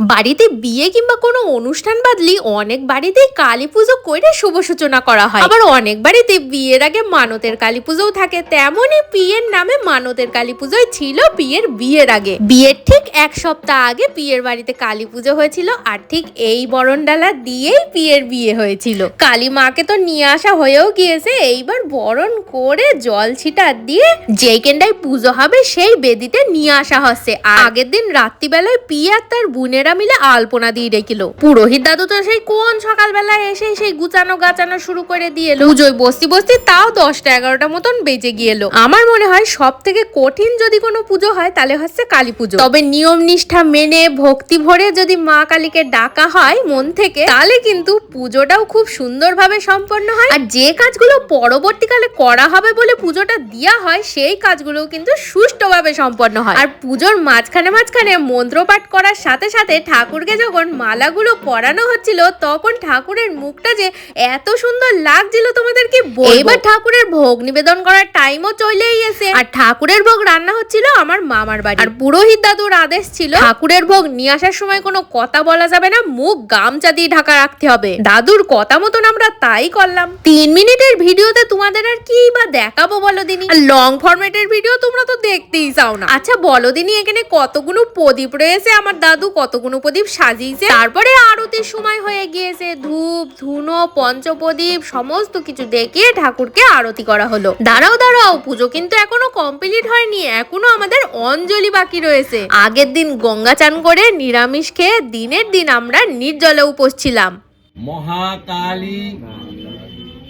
বাড়িতে বিয়ে কিংবা কোনো অনুষ্ঠান বাদলি অনেক বাড়িতে কালী পুজো করে শুভ সূচনা করা হয়। আবার অনেক বাড়িতে বিয়ের আগে মানতের কালী পুজোও থাকে। তেমনই বিয়ের নামে মানতের কালী পুজোই ছিল বিয়ের বিয়ের আগে। বিয়ের ঠিক এক সপ্তাহ আগে বিয়ের বাড়িতে কালী পুজো হয়েছিল আর ঠিক এই বরণডালা দিয়েই বিয়ের বিয়ে হয়েছিল। কালী মাকে তো নিয়ে আসা হয়েও গিয়েছে। এইবার বরণ করে জল ছিটা দিয়ে যেই কেন্ডায় পুজো হবে সেই বেদিতে নিয়ে আসা হচ্ছে। আগের দিন রাত্রিবেলায় পিয়ে তার বোনেরা মিলে আলপনা দিয়ে রেখিল পুরোহিত দাদু তো সেই কোন সকালবেলায় এসে সেই গুচানো গাচানো শুরু করে দিয়ে এলো। পুজোয় বসতি বসতি তাও দশটা এগারোটা মতন বেজে গিয়েলো আমার মনে হয় সব থেকে কঠিন যদি কোনো পুজো হয় তাহলে হচ্ছে কালী পুজো। তবে নিয়ম নিষ্ঠা মেনে ভক্তি ভরে যদি মা কালীকে ডাকা হয় মন থেকে, তাহলে কিন্তু পুজোটাও খুব সুন্দরভাবে সম্পন্ন হয়। আর যে কাজগুলো পরবর্তীকালে করা হবে বলে পুজোটা দেওয়া হয়, সেই কাজগুলো কিন্তু সুষ্ঠুভাবে সম্পন্ন হয়। আর পুজোর মাঝখানে মাঝখানে মন্ত্রপাঠ করার সাথে সাথে ঠাকুরকে যখন মালাগুলো পরানো হচ্ছিল তখন ঠাকুরের মুখটা যে এত সুন্দর লাগছিল তোমাদেরকে বলব। এবার ঠাকুরের ভোগ নিবেদন করার টাইমও চলেই এসে আর ঠাকুরের ভোগ রান্না হচ্ছিল আমার মামার বাড়ি। আর পুরোহিত দাদুর আদেশ ছিল ঠাকুরের ভোগ নিয়ে আসার সময় কোনো কথা বলা যাবে না মুখ গামছা দিয়ে ঢাকা রাখতে হবে। দাদুর কথা মতন আমরা তাই করলাম। তিন মিনিটের ভিডিওতে তোমাদের আর কি বা দেখাবো বলো দিনি? আর লং ফরম্যাটের ভিডিও তোমরা তো দেখতেই চাও না। আচ্ছা বলো দিনি এখানে কতগুলো প্রদীপ রয়েছে আমার দাদু কতগুলো প্রদীপ সাজিয়েছে। তারপরে আরতির সময় হয়ে গিয়েছে ধূপ, ধুনো, পঞ্চপ্রদীপ, সমস্ত কিছু দেখিয়ে ঠাকুরকে আরতি করা হলো। দাঁড়াও দাঁড়াও, পুজো কিন্তু এখনও কমপ্লিট হয়নি, এখনও আমাদের অঞ্জলি বাকি রয়েছে। আগের দিন গঙ্গা চান করে নিরামিষ খেয়ে দিনের দিন আমরা নির্জলে উপোস ছিলাম। মহাকালী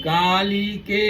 কালীকে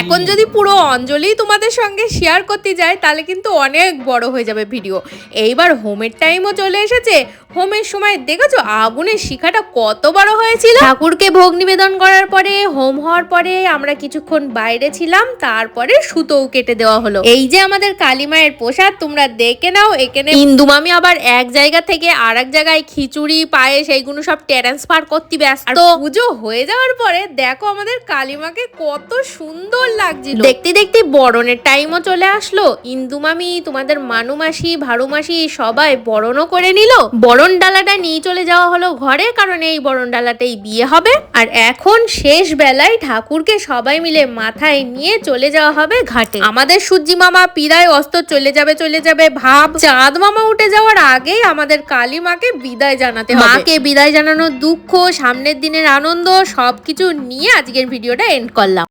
এখন যদি পুরো অঞ্জলি তোমাদের সঙ্গে শেয়ার করতে যায় তাহলে কিন্তু অনেক বড় হয়ে যাবে ভিডিও এইবার হোমের টাইমও চলে এসেছে। হোমের সময় দেখেছ আগুনের শিখাটা কত বড় হয়েছিল? ঠাকুরকে ভোগ নিবেদন করার পরে হোম হওয়ার পরে আমরা কিছুক্ষণ বাইরে ছিলাম তারপরে সুতোও কেটে দেওয়া হলো। এই যে আমাদের কালী মায়ের প্রসাদ তোমরা দেখে নাও এখানে ইন্দু মামি আবার এক জায়গা থেকে আর এক জায়গায় খিচুড়ি পায়েস এইগুলো সব ট্রান্সফার করতে ব্যস্ত। পুজো হয়ে যাওয়ার পরে দেখো আমাদের কালিমাকে কত সুন্দর লাগছিল। দেখতে দেখতে বরণের টাইমও চলে আসলো। ইন্দু মামি তোমাদের মানু মাসি ভাড়ু মাসি সবাই বরণও করে নিল। বরণ ডালাটা নিয়ে চলে যাওয়া হলো ঘরে কারণ এই বরণ ডালাতেই বিয়ে হবে। আর এখন শেষ বেলায় ঠাকুরকে সবাই মিলে মাথায় নিয়ে চলে যাওয়া হবে ঘাটে। আমাদের সূর্যি মামা পিরায় অস্ত চলে যাবে চলে যাবে ভাব। চাঁদ মামা উঠে যাওয়ার আগেই আমাদের কালী মাকে বিদায় জানাতে হবে। মাকে বিদায় জানানোর দুঃখ সামনের দিনের আনন্দ সবকিছু নিয়ে আজকের ভিডিওটা এন্ড করলাম